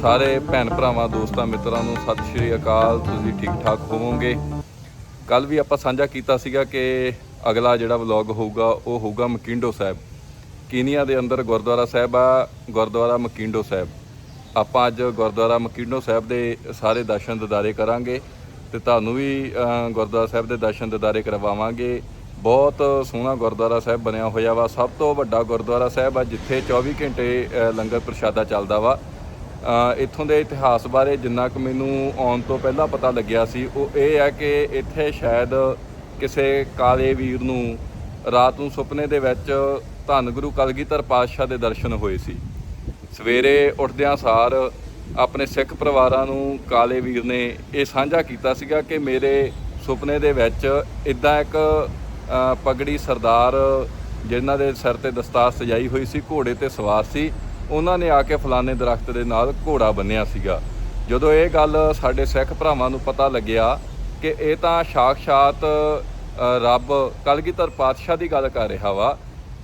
ਸਾਰੇ ਭੈਣ ਭਰਾਵਾਂ, ਦੋਸਤਾਂ, ਮਿੱਤਰਾਂ ਨੂੰ ਸਤਿ ਸ਼੍ਰੀ ਅਕਾਲ। ਤੁਸੀਂ ਠੀਕ ਠਾਕ ਹੋਵੋਗੇ? ਕੱਲ ਵੀ ਆਪਾਂ ਸਾਂਝਾ ਕੀਤਾ ਸੀਗਾ ਕਿ ਅਗਲਾ ਜਿਹੜਾ ਵਲੌਗ ਹੋਊਗਾ, ਉਹ ਹੋਊਗਾ ਮਕਿੰਡੋ ਸਾਹਿਬ। ਕੀਨੀਆ ਦੇ ਅੰਦਰ ਗੁਰਦੁਆਰਾ ਸਾਹਿਬ ਆ, ਗੁਰਦੁਆਰਾ ਮਕਿੰਡੋ ਸਾਹਿਬ। ਆਪਾਂ ਅੱਜ ਗੁਰਦੁਆਰਾ ਮਕਿੰਡੋ ਸਾਹਿਬ ਦੇ ਸਾਰੇ ਦਰਸ਼ਨ ਦਿਦਾਰੇ ਕਰਾਂਗੇ ਤੇ ਤੁਹਾਨੂੰ ਵੀ ਗੁਰਦੁਆਰਾ ਸਾਹਿਬ ਦੇ ਦਰਸ਼ਨ ਦਿਦਾਰੇ ਕਰਵਾਵਾਂਗੇ। ਬਹੁਤ ਸੋਹਣਾ ਗੁਰਦੁਆਰਾ ਸਾਹਿਬ ਬਣਿਆ ਹੋਇਆ ਵਾ। ਸਭ ਤੋਂ ਵੱਡਾ ਗੁਰਦੁਆਰਾ ਸਾਹਿਬ ਆ, ਜਿੱਥੇ 24 ਘੰਟੇ ਲੰਗਰ ਪ੍ਰਸ਼ਾਦਾ ਚੱਲਦਾ ਵਾ। ਇੱਥੋਂ ਦੇ ਇਤਿਹਾਸ ਬਾਰੇ ਜਿੰਨਾ ਕੁ ਮੈਨੂੰ ਆਉਣ ਤੋਂ ਪਹਿਲਾਂ ਪਤਾ ਲੱਗਿਆ ਸੀ, ਉਹ ਇਹ ਹੈ ਕਿ ਇੱਥੇ ਸ਼ਾਇਦ ਕਿਸੇ ਕਾਲੇ ਵੀਰ ਨੂੰ ਰਾਤ ਨੂੰ ਸੁਪਨੇ ਦੇ ਵਿੱਚ ਧੰਨ ਗੁਰੂ ਕਲਗੀਧਰ ਪਾਤਸ਼ਾਹ ਦੇ ਦਰਸ਼ਨ ਹੋਏ ਸੀ। ਸਵੇਰੇ ਉੱਠਦਿਆਂ ਸਾਰ ਆਪਣੇ ਸਿੱਖ ਪਰਿਵਾਰਾਂ ਨੂੰ ਕਾਲੇ ਵੀਰ ਨੇ ਇਹ ਸਾਂਝਾ ਕੀਤਾ ਸੀਗਾ ਕਿ ਮੇਰੇ ਸੁਪਨੇ ਦੇ ਵਿੱਚ ਇਦਾਂ ਇੱਕ ਪਗੜੀ ਸਰਦਾਰ ਜਿਨ੍ਹਾਂ ਦੇ ਸਿਰ ਤੇ ਦਸਤਾਰ ਸਜਾਈ ਹੋਈ ਸੀ, ਘੋੜੇ ਤੇ ਸਵਾਰ ਸੀ। ਉਹਨਾਂ ਨੇ ਆ ਕੇ ਫਲਾਣੇ ਦਰਖਤ ਦੇ ਨਾਲ ਘੋੜਾ ਬੰਨਿਆ ਸੀਗਾ। ਜਦੋਂ ਇਹ ਗੱਲ ਸਾਡੇ ਸਿੱਖ ਭਰਾਵਾਂ ਨੂੰ ਪਤਾ ਲੱਗਿਆ ਕਿ ਇਹ ਤਾਂ ਸਾਖਸ਼ਾਤ ਰੱਬ ਕਲਗੀਧਰ ਪਾਤਸ਼ਾਹ ਦੀ ਗੱਲ ਕਰ ਰਿਹਾ ਵਾ,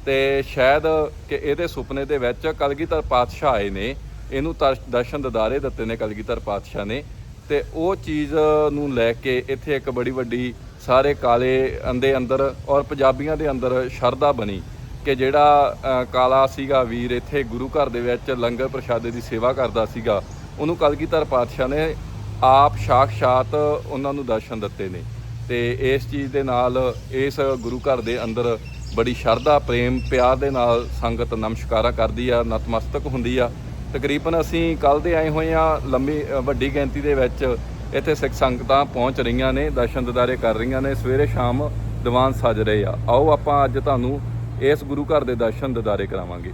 ਤੇ ਸ਼ਾਇਦ ਕਿ ਇਹਦੇ ਸੁਪਨੇ ਦੇ ਵਿੱਚ ਕਲਗੀਧਰ ਪਾਤਸ਼ਾਹ ਆਏ ਨੇ, ਇਹਨੂੰ ਦਰ- ਦਰਸ਼ਨ ਦਿਦਾਰੇ ਦਿੱਤੇ ਨੇ ਕਲਗੀਧਰ ਪਾਤਸ਼ਾਹ ਨੇ, ਤੇ ਉਹ ਚੀਜ਼ ਨੂੰ ਲੈ ਕੇ ਇੱਥੇ ਇੱਕ ਬੜੀ ਵੱਡੀ ਸਾਰੇ ਕਾਲੇ ਅੰਦੇ ਅੰਦਰ ਔਰ ਪੰਜਾਬੀਆਂ ਦੇ ਅੰਦਰ ਸ਼ਰਧਾ ਬਣੀ। ਕਿ ਜਿਹੜਾ ਕਾਲਾ ਸੀਗਾ ਵੀਰ ਇੱਥੇ ਗੁਰੂ ਘਰ ਦੇ ਵਿੱਚ ਲੰਗਰ ਪ੍ਰਸ਼ਾਦੇ ਦੀ ਸੇਵਾ ਕਰਦਾ ਸੀਗਾ, ਉਹਨੂੰ ਕਲਗੀਧਰ ਪਾਤਸ਼ਾਹ ਨੇ ਆਪ ਸਾਖਸ਼ਾਤ ਉਹਨਾਂ ਨੂੰ ਦਰਸ਼ਨ ਦਿੱਤੇ ਨੇ। ਤੇ ਇਸ ਚੀਜ਼ ਦੇ ਨਾਲ ਇਸ ਗੁਰੂ ਘਰ ਦੇ ਅੰਦਰ ਬੜੀ ਸ਼ਰਧਾ, ਪ੍ਰੇਮ, ਪਿਆਰ ਦੇ ਨਾਲ ਸੰਗਤ ਨਮਸਕਾਰਾ ਕਰਦੀ ਆ, ਨਤਮਸਤਕ ਹੁੰਦੀ ਆ। ਤਕਰੀਬਨ ਅਸੀਂ ਕੱਲ ਦੇ ਆਏ ਹੋਏ ਆ ਲੰਮੀ ਵੱਡੀ ਗਿਣਤੀ ਦੇ ਵਿੱਚ ਇੱਥੇ ਸਿੱਖ ਸੰਗਤਾਂ ਪਹੁੰਚ ਰਹੀਆਂ ਨੇ, ਦਰਸ਼ਨ ਦਿਦਾਰੇ ਕਰ ਰਹੀਆਂ ਨੇ, ਸਵੇਰੇ ਸ਼ਾਮ ਦੀਵਾਨ ਸਜ ਰਹੇ ਆ। ਆਓ ਆਪਾਂ ਅੱਜ ਤੁਹਾਨੂੰ ਇਸ ਗੁਰੂ ਘਰ ਦੇ ਦਰਸ਼ਨ ਦਿਦਾਰੇ ਕਰਾਵਾਂਗੇ।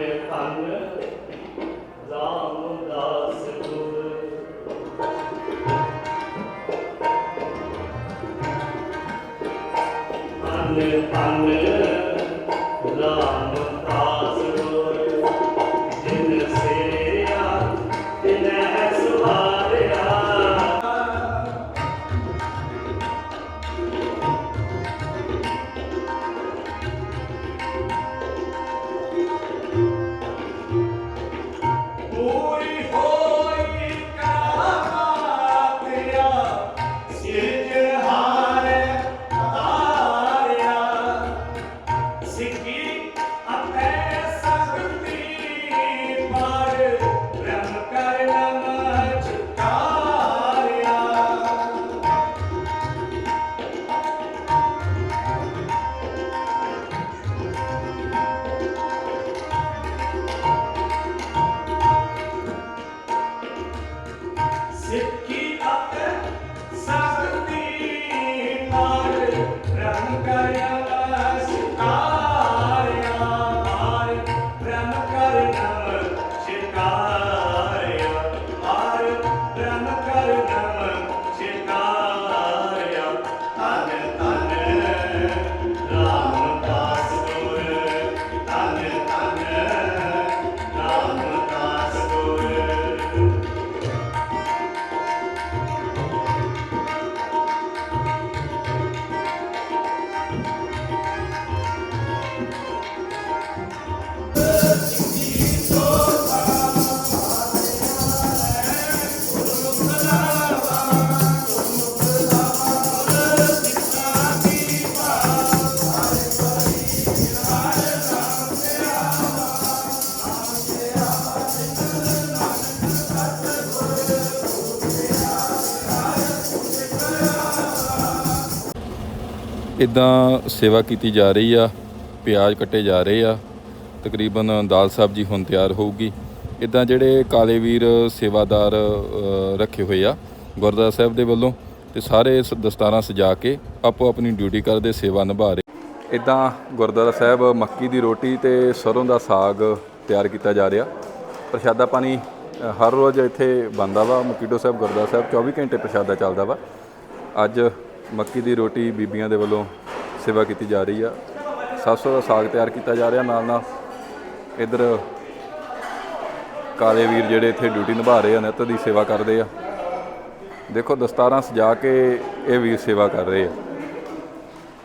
ਧੰਨ ਧੰਨ ਰਾਮਦਾਸ ਗੁਰ ਧੰਨ ਇਦਾਂ ਸੇਵਾ ਕੀਤੀ ਜਾ ਰਹੀ ਆ, ਪਿਆਜ਼ ਕੱਟੇ ਜਾ ਰਹੇ ਆ, ਤਕਰੀਬਨ ਦਾਲ ਸਬਜ਼ੀ ਹੁਣ ਤਿਆਰ ਹੋਊਗੀ। ਇਦਾਂ ਜਿਹੜੇ ਕਾਲੇ ਵੀਰ ਸੇਵਾਦਾਰ ਰੱਖੇ ਹੋਏ ਆ ਗੁਰਦੁਆਰਾ ਸਾਹਿਬ ਦੇ ਵੱਲੋਂ ਤੇ ਸਾਰੇ ਸ- ਦਸਤਾਰਾਂ ਸਜਾ ਕੇ ਆਪੋ ਆਪਣੀ ਡਿਊਟੀ ਕਰਦੇ ਸੇਵਾ ਨਿਭਾ ਰਹੇ। ਇਦਾਂ ਗੁਰਦੁਆਰਾ ਸਾਹਿਬ ਮੱਕੀ ਦੀ ਰੋਟੀ ਤੇ ਸਰੋਂ ਦਾ ਸਾਗ ਤਿਆਰ ਕੀਤਾ ਜਾ ਰਿਹਾ। ਪ੍ਰਸ਼ਾਦਾ ਪਾਣੀ ਹਰ ਰੋਜ਼ ਇੱਥੇ ਬਣਦਾ ਵਾ। ਮਕੀਡੋ ਸਾਹਿਬ ਗੁਰਦੁਆਰਾ ਸਾਹਿਬ 24 ਘੰਟੇ ਪ੍ਰਸ਼ਾਦਾ ਚੱਲਦਾ ਵਾ। ਅੱਜ ਮੱਕੀ ਦੀ ਰੋਟੀ ਬੀਬੀਆਂ ਦੇ ਵੱਲੋਂ ਸੇਵਾ ਕੀਤੀ ਜਾ ਰਹੀ ਆ। ਸਰਸੋਂ ਦਾ ਸਾਗ ਤਿਆਰ ਕੀਤਾ ਜਾ ਰਿਹਾ ਨਾਲ ਨਾਲ ਇਧਰ ਕਾਲੇ ਵੀਰ ਜਿਹੜੇ ਇੱਥੇ ਡਿਊਟੀ ਨਿਭਾ ਰਹੇ ਆ, ਨਿੱਤ ਦੀ ਸੇਵਾ ਕਰਦੇ ਆ। ਦੇਖੋ ਦਸਤਾਰਾਂ ਸਜਾ ਕੇ ਇਹ ਵੀਰ ਸੇਵਾ ਕਰ ਰਹੇ ਆ।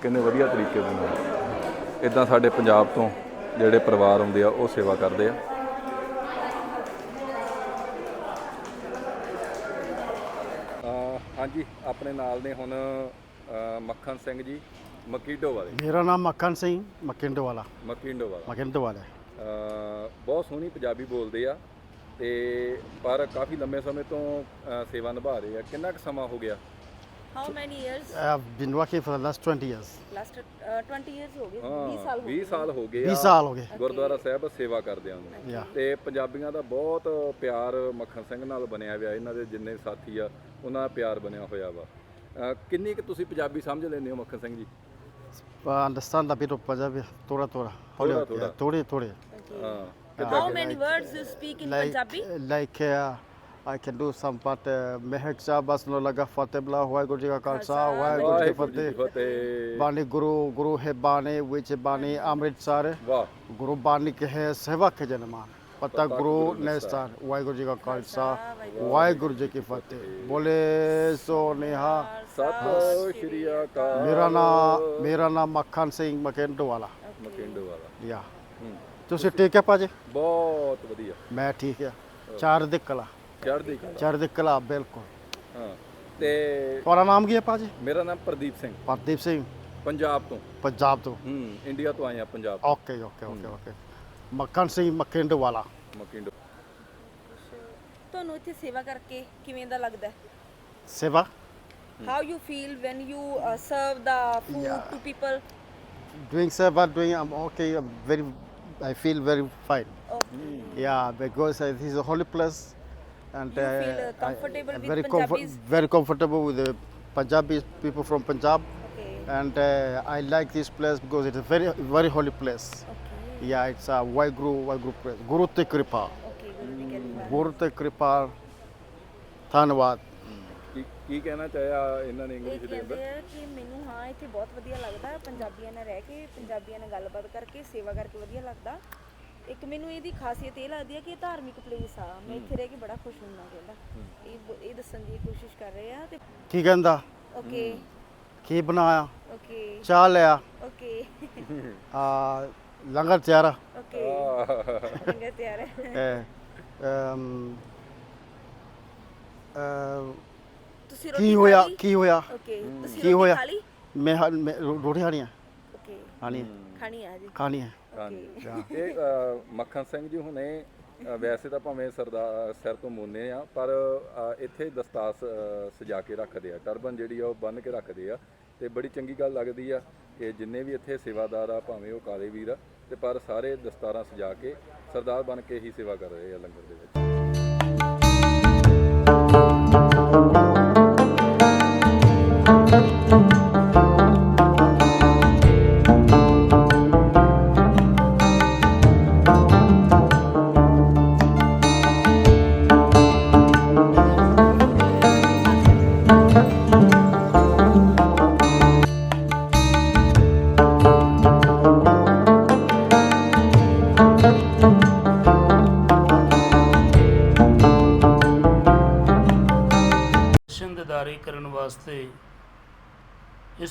ਕਿੰਨੇ ਵਧੀਆ ਤਰੀਕੇ ਦੇ ਨਾਲ। ਇਦਾਂ ਸਾਡੇ ਪੰਜਾਬ ਤੋਂ ਜਿਹੜੇ ਪਰਿਵਾਰ ਹੁੰਦੇ ਆ, ਉਹ ਸੇਵਾ ਕਰਦੇ ਆ। ਹਾਂਜੀ ਆਪਣੇ ਨਾਲ ਨੇ ਹੁਣ ਮੱਖਣ ਸਿੰਘ ਜੀ ਮਕੀਡੋ ਵਾਲੇ। ਮੇਰਾ ਨਾਮ ਮੱਖਣ ਸਿੰਘ ਮਕਿੰਡ ਵਾਲਾ। ਮਕੀਡੋ ਵਾਲਾ। ਮਕਿੰਡ ਵਾਲਾ। ਬਹੁਤ ਸੋਹਣੀ ਪੰਜਾਬੀ ਬੋਲਦੇ ਆ ਤੇ ਪਰ ਕਾਫੀ ਲੰਮੇ ਸਮੇਂ ਤੋਂ ਸੇਵਾ ਨਿਭਾ ਰਹੇ ਆ। ਕਿੰਨਾ ਕੁ ਸਮਾਂ ਹੋ ਗਿਆ? How many years? I have been working for the last 20 years. Last uh, 20 years ਹੋ ਗਏ? 20 ਹਾਂ ਸਾਲ ਹੋ 20 ਸਾਲ ਹੋ ਗਏ 20 ਆ ਸਾਲ ਹੋ ਗਏ। ਗੁਰਦੁਆਰਾ ਸਾਹਿਬ ਸੇਵਾ ਕਰਦਿਆਂ ਨੂੰ. ਤੇ ਪੰਜਾਬੀਆਂ ਦਾ ਬਹੁਤ ਪਿਆਰ ਮੱਖਣ ਸਿੰਘ ਨਾਲ ਬਣਿਆ ਹੋਇਆ ਇਹਨਾਂ ਦੇ ਜਿੰਨੇ ਸਾਥੀ ਆ ਉਹਨਾਂ ਦਾ ਪਿਆਰ ਬਣਿਆ ਹੋਇਆ ਵਾ। ਕਿੰਨੀ ਕੁ ਤੁਸੀਂ ਪੰਜਾਬੀ ਸਮਝ ਲੈਂਦੇ ਹੋ ਮੱਖਣ ਸਿੰਘ ਜੀ? understand a bit of Punjabi ਥੋੜਾ ਥੋੜਾ ਥੋੜ੍ਹਾ। ਥੋੜੇ ਥੋੜੇ ਹਾਂ। How many words you speak in like Punjabi? Uh, I can do some part ਮਹਿਕ ਸਾਹਿਬ ਬਸ ਨੂੰ ਲਗਾ ਫਤਿਹ ਬਲਾ ਵਾਹਿਗੁਰੂ ਜੀ ਕਾ ਖਾਲਸਾ ਵਾਹਿਗੁਰੂ ਜੀ ਕੀ ਫਤਿਹ ਬਾਣੀ ਗੁਰੂ ਗੁਰੂ ਹੈ ਬਾਣੀ ਵਿੱਚ ਬਾਣੀ ਅੰਮ੍ਰਿਤਸਰ ਵਾਹ ਗੁਰੂ ਬਾਣੀ ਕੇ ਹੈ ਸੇਵਾ ਕੇ ਜਨਮਾਨ ਪਤਾ ਗੁਰੂ। ਨਿਸਤਾਰ ਵਾਹਿਗੁਰੂ ਜੀ ਕਾ ਖਾਲਸਾ ਵਾਹਿਗੁਰੂ ਜੀ ਕੀ ਫਤਿਹ ਬੋਲੇ ਸੋ ਨਿਹਾਲ ਸਤਿ ਸ਼੍ਰੀ ਅਕਾਲ ਮੇਰਾ ਨਾਮ ਮੇਰਾ ਨਾਮ ਮੱਖਣ ਸਿੰਘ ਮਕੈਂਡੋ ਵਾਲਾ ਮਕਿੰਡੋ ਵਾਲਾ ਯਾ। ਤੁਸੀਂ ਠੀਕ ਹੈ ਭਾਜੀ ਬਹੁਤ ਵਧੀਆ ਮੈਂ ਠੀਕ ਹੈ ਚਾਰ ਦੇ ਕਲਾ ਚੜ੍ਹਦੀ ਕਲਾ ਦੇ ਬਿਲਕੁਲ ਹਾਂ ਤੇ ਤੁਹਾਡਾ ਨਾਮ ਕੀ ਹੈ ਭਾਜੀ ਮੇਰਾ ਨਾਮ ਪ੍ਰਦੀਪ ਸਿੰਘ ਪ੍ਰਦੀਪ ਸਿੰਘ ਪੰਜਾਬ ਤੋਂ ਪੰਜਾਬ ਤੋਂ ਹੂੰ ਇੰਡੀਆ ਤੋਂ ਆਏ ਆ ਪੰਜਾਬ ਤੋਂ, okay okay okay okay Makhan Singh ਮਕੈਂਡੋ ਵਾਲਾ ਮਕਿੰਡੋ ਤੁਹਾਨੂੰ ਇੱਥੇ ਸੇਵਾ ਕਰਕੇ ਕਿਵੇਂ ਦਾ ਲੱਗਦਾ ਹੈ ਸੇਵਾ How you feel when you uh, serve the food Yeah. to people? doing seva doing I'm okay I'm very I feel very fine Oh, yeah because uh, this is a holy place and You feel, uh, I- comfortable I'm with very comfort- Punjabis? very comfortable with the Punjabi people from Punjab okay. and uh, I like this place because it's a very very holy place. Okay. Yeah, it's a Waheguru Waheguru place. Guru te kripa. Okay, Guru Ji Kiਰਪਾ। Guru te kripa. ਧੰਨਵਾਦ ਕੀ ਕੀ ਕਹਿਣਾ ਚਾਹਿਆ ਇਹਨਾਂ ਨੇ ਇਹ English ਦੇ ਅੰਦਰ ਕਹਿੰਦੇ ਆ ਕਿ ਮੈਨੂੰ ਹਾਂ ਇੱਥੇ ਬਹੁਤ ਵਧੀਆ ਲੱਗਦਾ ਹੈ ਪੰਜਾਬੀਆਂ ਨਾਲ ਰਹਿ ਕੇ ਪੰਜਾਬੀਆਂ ਨਾਲ ਗੱਲਬਾਤ ਕਰਕੇ ਸੇਵਾ ਕਰਕੇ ਵਧੀਆ ਲੱਗਦਾ ਇੱਕ ਮੈਨੂੰ ਇਹਦੀ ਖਾਸੀਅਤ ਇਹ ਲੱਗਦੀ ਹੈ ਕਿ ਇਹ ਧਾਰਮਿਕ ਪਲੇਸ ਆ। ਮੈਂ ਇੱਥੇ ਰਹਿ ਕੇ ਬੜਾ ਖੁਸ਼ ਹੁੰਦਾ ਕਹਿੰਦਾ। ਇਹ ਬ- ਇਹ ਦੱਸਣ ਦੀ ਕੋਸ਼ਿਸ਼ ਕਰ ਰਹੇ ਆ ਤੇ ਕੀ ਕਹਿੰਦਾ? ਓਕੇ। ਕੀ ਬਣਾਇਆ? ਓਕੇ। ਚਾਹ ਲਿਆ। ਓਕੇ। ਆ ਲੰਗਰ ਤਿਆਰ ਆ। ਓਕੇ। ਚੰਗਾ ਤਿਆਰ ਹੈ ਇਹ, ਅਮ, ਅ, ਤੁਸੀਂ ਰੋਟੀ ਕੀ ਖਾ ਹੋਇਆ ਲਈ? ਕੀ ਹੋਇਆ? ਓਕੇ। ਤੁਸੀਂ ਕੀ ਰੋਟੀ ਹੋਇਆ? ਖਾ ਲਈ? ਮੈਂ ਹਾਂ- ਮੈਂ ਰੋ- ਰੋਟੀ ਖਾਣੀ ਹੈ ਓਕੇ। ਖਾਣੀ ਹੈ। ਖਾਣੀ ਆ ਜੀ ਖਾਣੀ ਹੈ ਹਾਂਜੀ। ਇਹ ਅ, ਮੱਖਣ ਸਿੰਘ ਜੀ ਹੁਣੇ ਅ, ਵੈਸੇ ਤਾਂ ਭਾਵੇਂ ਸਰਦਾਰ ਸਿਰ ਤੋਂ ਮੋਨੇ ਆ ਪਰ ਅ, ਇੱਥੇ ਦਸਤਾਰ ਸ- ਸਜਾ ਕੇ ਰੱਖਦੇ ਆ। ਟਰਬਨ ਜਿਹੜੀ ਆ ਉਹ ਬੰਨ ਕੇ ਰੱਖਦੇ ਆ। ਤੇ ਬੜੀ ਚੰਗੀ ਗੱਲ ਲੱਗਦੀ ਆ ਕਿ ਜਿੰਨੇ ਵੀ ਇੱਥੇ ਸੇਵਾਦਾਰ ਆ ਭਾਵੇਂ ਉਹ ਕਾਲੇ ਵੀਰ ਆ ਤੇ ਪਰ ਸਾਰੇ ਦਸਤਾਰਾਂ ਸਜਾ ਕੇ ਸਰਦਾਰ ਬਣ ਕੇ ਹੀ ਸੇਵਾ ਕਰ ਰਹੇ ਆ ਲੰਗਰ ਦੇ ਵਿੱਚ।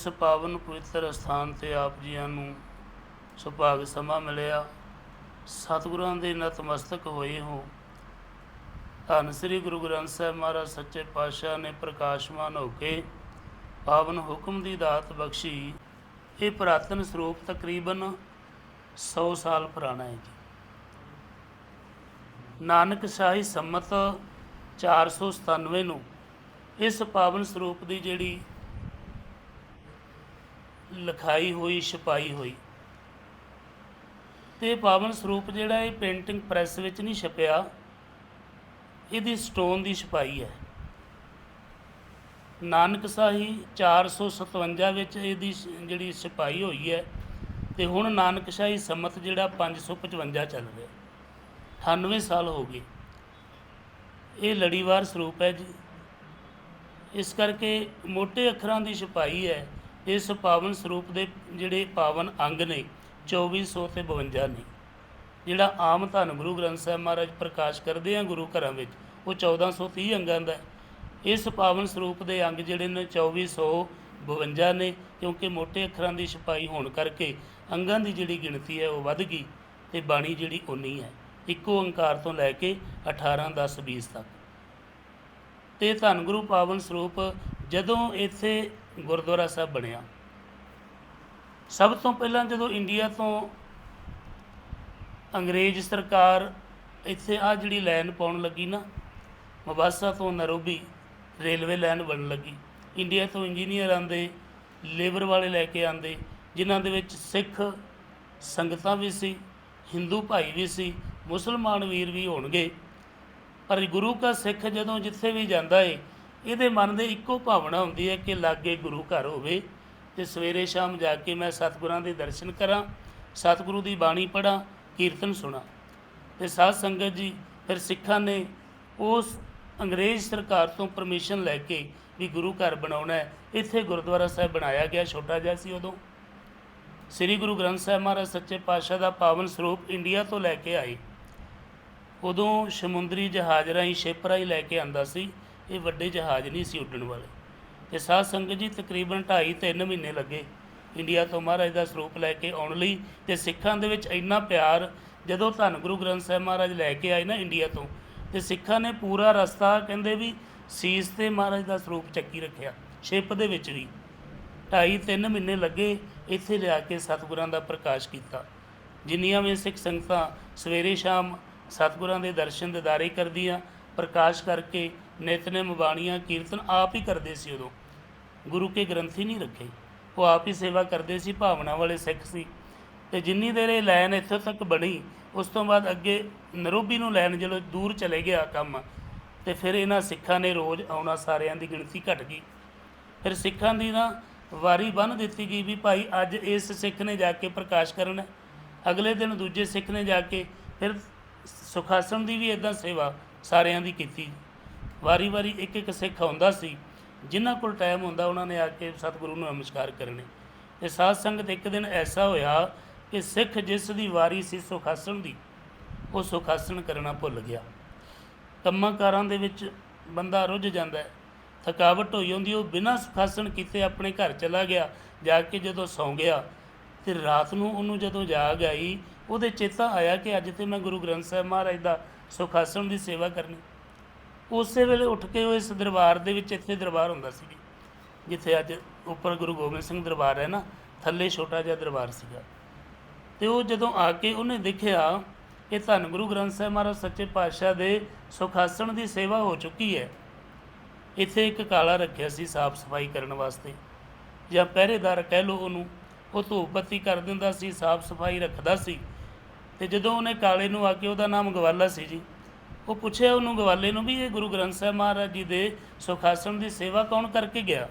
ਇਸ ਪਾਵਨ ਪਵਿੱਤਰ ਸਥਾਨ ਤੇ ਆਪ ਜੀਆਂ ਨੂੰ ਸੁਭਾਗ ਸਮਾਂ ਮਿਲਿਆ। ਸਤਿਗੁਰਾਂ ਦੇ ਨਤਮਸਤਕ ਹੋਏ ਹੋ। ਧੰਨ ਸ੍ਰੀ ਗੁਰੂ ਗ੍ਰੰਥ ਸਾਹਿਬ ਮਹਾਰਾਜ ਸੱਚੇ ਪਾਤਸ਼ਾਹ ਨੇ ਪ੍ਰਕਾਸ਼ਮਾਨ ਹੋ ਕੇ ਪਾਵਨ ਹੁਕਮ ਦੀ ਦਾਤ ਬਖਸ਼ੀ। ਇਹ ਪੁਰਾਤਨ ਸਰੂਪ ਤਕਰੀਬਨ 100 ਸਾਲ ਪੁਰਾਣਾ ਹੈ ਜੀ। ਨਾਨਕ ਸ਼ਾਹੀ ਸੰਮਤ 497 ਨੂੰ ਇਸ ਪਾਵਨ ਸਰੂਪ ਦੀ ਜਿਹੜੀ ਲਿਖਾਈ ਹੋਈ, ਛਪਾਈ ਹੋਈ। ਤੇ ਪਾਵਨ ਸਰੂਪ ਜਿਹੜਾ ਇਹ ਪੇਂਟਿੰਗ ਪ੍ਰੈਸ ਵਿੱਚ ਨਹੀਂ ਛਪਿਆ, ਇਹਦੀ ਸਟੋਨ ਦੀ ਛਪਾਈ ਹੈ। ਨਾਨਕ ਸਾਹੀ 457 ਵਿੱਚ ਇਹਦੀ ਜਿਹੜੀ ਛਪਾਈ ਹੋਈ ਹੈ, ਤੇ ਹੁਣ ਨਾਨਕ ਸ਼ਾਹੀ ਸੰਮਤ ਜਿਹੜਾ 555 ਚੱਲ ਰਿਹਾ। 98 ਸਾਲ ਹੋ ਗਏ। ਇਹ ਲੜੀਵਾਰ ਸਰੂਪ ਹੈ ਜੀ। ਇਸ ਕਰਕੇ ਮੋٹے ਅੱਖਰਾਂ ਦੀ ਛਪਾਈ ਹੈ। ਇਸ ਪਾਵਨ ਸਰੂਪ ਦੇ ਜਿਹੜੇ ਪਾਵਨ ਅੰਗ ਨੇ 2400 ਤੇ 52 ਨੇ, ਜਿਹੜਾ ਆਮ ਧੰਨ ਗੁਰੂ ਗ੍ਰੰਥ ਸਾਹਿਬ ਮਹਾਰਾਜ ਪ੍ਰਕਾਸ਼ ਕਰਦੇ ਆ ਗੁਰੂ ਘਰਾਂ ਵਿੱਚ, ਉਹ 1430 ਅੰਗਾਂ ਦਾ ਇਸ ਪਾਵਨ ਸਰੂਪ ਦੇ ਅੰਗ ਜਿਹੜੇ ਨੇ 2452 ਨੇ, ਕਿਉਂਕਿ ਮੋٹے ਅੱਖਰਾਂ ਦੀ ਛਪਾਈ ਹੋਣ ਕਰਕੇ ਅੰਗਾਂ ਦੀ ਜਿਹੜੀ ਗਿਣਤੀ ਹੈ ਉਹ ਵੱਧ ਗਈ ਤੇ ਬਾਣੀ ਜਿਹੜੀ ਉਨੀ ਹੈ, ਇੱਕੋ ਓੰਕਾਰ ਤੋਂ ਲੈ ਕੇ 18 10 20 ਤੱਕ। ਤੇ ਧੰਨ ਗੁਰੂ ਪਾਵਨ ਸਰੂਪ ਜਦੋਂ ਇੱਥੇ ਗੁਰਦੁਆਰਾ ਸਾਹਿਬ ਬਣਿਆ। ਸਭ ਤੋਂ ਪਹਿਲਾਂ ਜਦੋਂ ਇੰਡੀਆ ਤੋਂ ਅੰਗਰੇਜ਼ ਸਰਕਾਰ ਇੱਥੇ ਆ ਜਿਹੜੀ ਲਾਈਨ ਪਾਉਣ ਲੱਗੀ ਨਾ ਮਬਾਸਾ ਤੋਂ ਨਰੋਬੀ ਰੇਲਵੇ ਲਾਈਨ ਬਣਨ ਲੱਗੀ। ਇੰਡੀਆ ਤੋਂ ਇੰਜੀਨੀਅਰ ਆਂਦੇ ਲੇਬਰ ਵਾਲੇ ਲੈ ਕੇ ਆਂਦੇ ਜਿਨ੍ਹਾਂ ਦੇ ਵਿੱਚ ਸਿੱਖ ਸੰਗਤਾਂ ਵੀ ਸੀ, ਹਿੰਦੂ ਭਾਈ ਵੀ ਸੀ, ਮੁਸਲਮਾਨ ਵੀਰ ਵੀ ਹੋਣਗੇ। ਪਰ ਗੁਰੂ ਕਾ ਸਿੱਖ ਜਦੋਂ ਜਿੱਥੇ ਵੀ ਜਾਂਦਾ ਏ ਇਹਦੇ ਮਨ ਦੇ ਇੱਕੋ ਭਾਵਨਾ ਹੁੰਦੀ ਹੈ ਕਿ ਲਾਗੇ ਗੁਰੂ ਘਰ ਹੋਵੇ ਤੇ ਸਵੇਰੇ ਸ਼ਾਮ ਜਾ ਕੇ ਮੈਂ ਸਤਿਗੁਰਾਂ ਦੇ ਦਰਸ਼ਨ ਕਰਾਂ, ਸਤਿਗੁਰੂ ਦੀ ਬਾਣੀ ਪੜਾਂ ਕੀਰਤਨ ਸੁਣਾ। ਤੇ ਸਾਧ ਸੰਗਤ ਜੀ, ਫਿਰ ਸਿੱਖਾਂ ਨੇ ਉਸ ਅੰਗਰੇਜ਼ ਸਰਕਾਰ ਤੋਂ ਪਰਮਿਸ਼ਨ ਲੈ ਕੇ ਵੀ ਗੁਰੂ ਘਰ ਬਣਾਉਣਾ ਹੈ। ਇੱਥੇ ਗੁਰਦੁਆਰਾ ਸਾਹਿਬ ਬਣਾਇਆ ਗਿਆ, ਛੋਟਾ ਜਿਹਾ ਸੀ ਉਦੋਂ। ਸ੍ਰੀ ਗੁਰੂ ਗ੍ਰੰਥ ਸਾਹਿਬ ਮਹਾਰਾਜ ਸੱਚੇ ਪਾਤਸ਼ਾਹ ਦਾ ਪਾਵਨ ਸਰੂਪ ਇੰਡੀਆ ਤੋਂ ਲੈ ਕੇ ਆਏ। ਉਦੋਂ ਸਮੁੰਦਰੀ ਜਹਾਜ਼ ਰਾਹੀਂ ਸ਼ਿਪ ਰਾਹੀਂ ਲੈ ਕੇ ਆਂਦਾ ਸੀ। ਇਹ ਵੱਡੇ ਜਹਾਜ਼ ਨਹੀਂ ਸੀ ਉੱਡਣ ਵਾਲੇ। ਤੇ ਸਾਧ ਸੰਗਤ ਜੀ, ਤਕਰੀਬਨ 2.5 3 ਮਹੀਨੇ ਲੱਗੇ ਇੰਡੀਆ ਤੋਂ ਮਹਾਰਾਜ ਦਾ ਸਰੂਪ ਲੈ ਕੇ ਆਉਣ ਲਈ ਤੇ ਸਿੱਖਾਂ ਦੇ ਵਿੱਚ ਇੰਨਾ ਪਿਆਰ, ਜਦੋਂ ਧੰਨ ਗੁਰੂ ਗ੍ਰੰਥ ਸਾਹਿਬ ਮਹਾਰਾਜ ਲੈ ਕੇ ਆਏ ਨਾ ਇੰਡੀਆ ਤੋਂ, ਤੇ ਸਿੱਖਾਂ ਨੇ ਪੂਰਾ ਰਸਤਾ ਕਹਿੰਦੇ ਵੀ ਸੀਸ ਤੇ ਮਹਾਰਾਜ ਦਾ ਸਰੂਪ ਚੱਕੀ ਰੱਖਿਆ ਸ਼ਿਪ ਦੇ ਵਿੱਚ ਵੀ। 2.5 3 ਮਹੀਨੇ ਲੱਗੇ, ਇੱਥੇ ਲਿਆ ਕੇ ਸਤਿਗੁਰਾਂ ਦਾ ਪ੍ਰਕਾਸ਼ ਕੀਤਾ। ਜਿੰਨੀਆਂ ਵੀ ਸਿੱਖ ਸੰਗਤਾਂ ਸਵੇਰੇ ਸ਼ਾਮ ਸਤਿਗੁਰਾਂ ਦੇ ਦਰਸ਼ਨ ਦਿਦਾਰੇ ਕਰਦੀਆਂ, ਪ੍ਰਕਾਸ਼ ਕਰਕੇ ਨਿਤਨੇਮ ਬਾਣੀਆਂ ਕੀਰਤਨ ਆਪ ਹੀ ਕਰਦੇ ਸੀ ਉਦੋਂ। ਗੁਰੂ ਕੇ ਗ੍ਰੰਥੀ ਨਹੀਂ ਰੱਖੇ। ਉਹ ਆਪ ਹੀ ਸੇਵਾ ਕਰਦੇ ਸੀ, ਭਾਵਨਾ ਵਾਲੇ ਸਿੱਖ ਸੀ। ਤੇ ਜਿੰਨੀ ਦੇਰ ਇਹ ਲਾਈਨ ਇੱਥੋਂ ਤੱਕ ਬਣੀ, ਉਸ ਤੋਂ ਬਾਅਦ ਅੱਗੇ ਨਰੋਬੀ ਨੂੰ ਲੈਣ ਜਦੋਂ ਦੂਰ ਚਲੇ ਗਿਆ ਕੰਮ, ਤੇ ਫਿਰ ਇਹਨਾਂ ਸਿੱਖਾਂ ਨੇ ਰੋਜ਼ ਆਉਣਾ ਸਾਰਿਆਂ ਦੀ ਗਿਣਤੀ ਘਟ ਗਈ। ਫਿਰ ਸਿੱਖਾਂ ਦੀ ਨਾ ਵਾਰੀ ਬੰਨ ਦਿੱਤੀ ਗਈ ਵੀ ਭਾਈ ਅੱਜ ਇਸ ਸਿੱਖ ਨੇ ਜਾ ਕੇ ਪ੍ਰਕਾਸ਼ ਕਰਨਾ ਹੈ। ਅਗਲੇ ਦਿਨ ਦੂਜੇ ਸਿੱਖ ਨੇ ਜਾ ਕੇ ਫਿਰ ਸੁਖਾਸਨ ਦੀ ਵੀ ਇਦਾਂ ਸੇਵਾ ਸਾਰਿਆਂ ਦੀ ਕੀਤੀ। ਵਾਰੀ ਵਾਰੀ ਇੱਕ ਇੱਕ ਸਿੱਖ ਆਉਂਦਾ ਸੀ, ਜਿਨ੍ਹਾਂ ਕੋਲ ਟਾਈਮ ਹੁੰਦਾ, ਉਹਨਾਂ ਨੇ ਆ ਕੇ ਸਤਿਗੁਰੂ ਨੂੰ ਨਮਸਕਾਰ ਕਰਨੇ। ਤੇ ਸਾਧ ਸੰਗਤ ਇੱਕ ਦਿਨ ਐਸਾ ਹੋਇਆ ਕਿ ਸਿੱਖ ਜਿਸ ਦੀ ਵਾਰੀ ਸੀ ਸੁਖਾਸਣ ਦੀ, ਉਹ ਸੁਖਾਸਣ ਕਰਨਾ ਭੁੱਲ ਗਿਆ। ਕੰਮਾਂ ਕਾਰਾਂ ਦੇ ਵਿੱਚ ਬੰਦਾ ਰੁੱਝ ਜਾਂਦਾ ਹੈ, ਥਕਾਵਟ ਹੋਈ ਹੁੰਦੀ, ਉਹ ਬਿਨਾਂ ਸੁਖਾਸਨ ਕੀਤੇ ਆਪਣੇ ਘਰ ਚਲਾ ਗਿਆ, ਜਾ ਕੇ ਜਦੋਂ ਸੌਂ ਗਿਆ, ਤੇ ਰਾਤ ਨੂੰ ਉਹਨੂੰ ਜਦੋਂ ਜਾਗ ਆਈ, ਉਹਦੇ ਚੇਤਾ ਆਇਆ ਕਿ ਅੱਜ ਤੇ ਮੈਂ ਗੁਰੂ ਗ੍ਰੰਥ ਸਾਹਿਬ ਮਹਾਰਾਜ ਦਾ ਸੁਖਾਸਣ ਦੀ ਸੇਵਾ ਕਰਨੀ। ਉਸੇ ਵੇਲੇ ਉੱਠ ਕੇ ਉਹ ਇਸ ਦਰਬਾਰ ਦੇ ਵਿੱਚ ਇੱਥੇ ਦਰਬਾਰ ਹੁੰਦਾ ਸੀ ਜਿੱਥੇ ਅੱਜ ਉੱਪਰ ਗੁਰੂ ਗੋਬਿੰਦ ਸਿੰਘ ਦਰਬਾਰ ਹੈ ਨਾ, ਥੱਲੇ ਛੋਟਾ ਜਿਹਾ ਦਰਬਾਰ ਸੀਗਾ। ਤੇ ਉਹ ਜਦੋਂ ਆ ਕੇ ਉਹਨੇ ਦੇਖਿਆ ਕਿ ਧੰਨ ਗੁਰੂ ਗ੍ਰੰਥ ਸਾਹਿਬ ਮਹਾਰਾਜ ਸੱਚੇ ਪਾਤਸ਼ਾਹ ਦੇ ਸੁਖਾਸਣ ਦੀ ਸੇਵਾ ਹੋ ਚੁੱਕੀ ਹੈ। ਇੱਥੇ ਇੱਕ ਕਾਲਾ ਰੱਖਿਆ ਸੀ ਸਾਫ਼ ਸਫ਼ਾਈ ਕਰਨ ਵਾਸਤੇ, ਜਾਂ ਪਹਿਰੇਦਾਰ ਕਹਿ ਲਓ ਉਹਨੂੰ, ਉਹ ਧੂਪ ਬੱਤੀ ਕਰ ਦਿੰਦਾ ਸੀ, ਸਾਫ਼ ਸਫ਼ਾਈ ਰੱਖਦਾ ਸੀ। ਤੇ ਜਦੋਂ ਉਹਨੇ ਕਾਲੇ ਨੂੰ ਆ ਕੇ ਉਹਦਾ ਨਾਮ ਗਵਾਲਾ ਸੀ ਜੀ ਉਹ ਪੁੱਛਿਆ ਉਹਨੂੰ ਗਵਾਲੇ ਨੂੰ ਵੀ ਇਹ ਗੁਰੂ ਗ੍ਰੰਥ ਸਾਹਿਬ ਮਹਾਰਾਜ ਜੀ ਦੇ ਸੁਖਾਸਣ ਦੀ ਸੇਵਾ ਕੌਣ ਕਰਕੇ ਗਿਆ?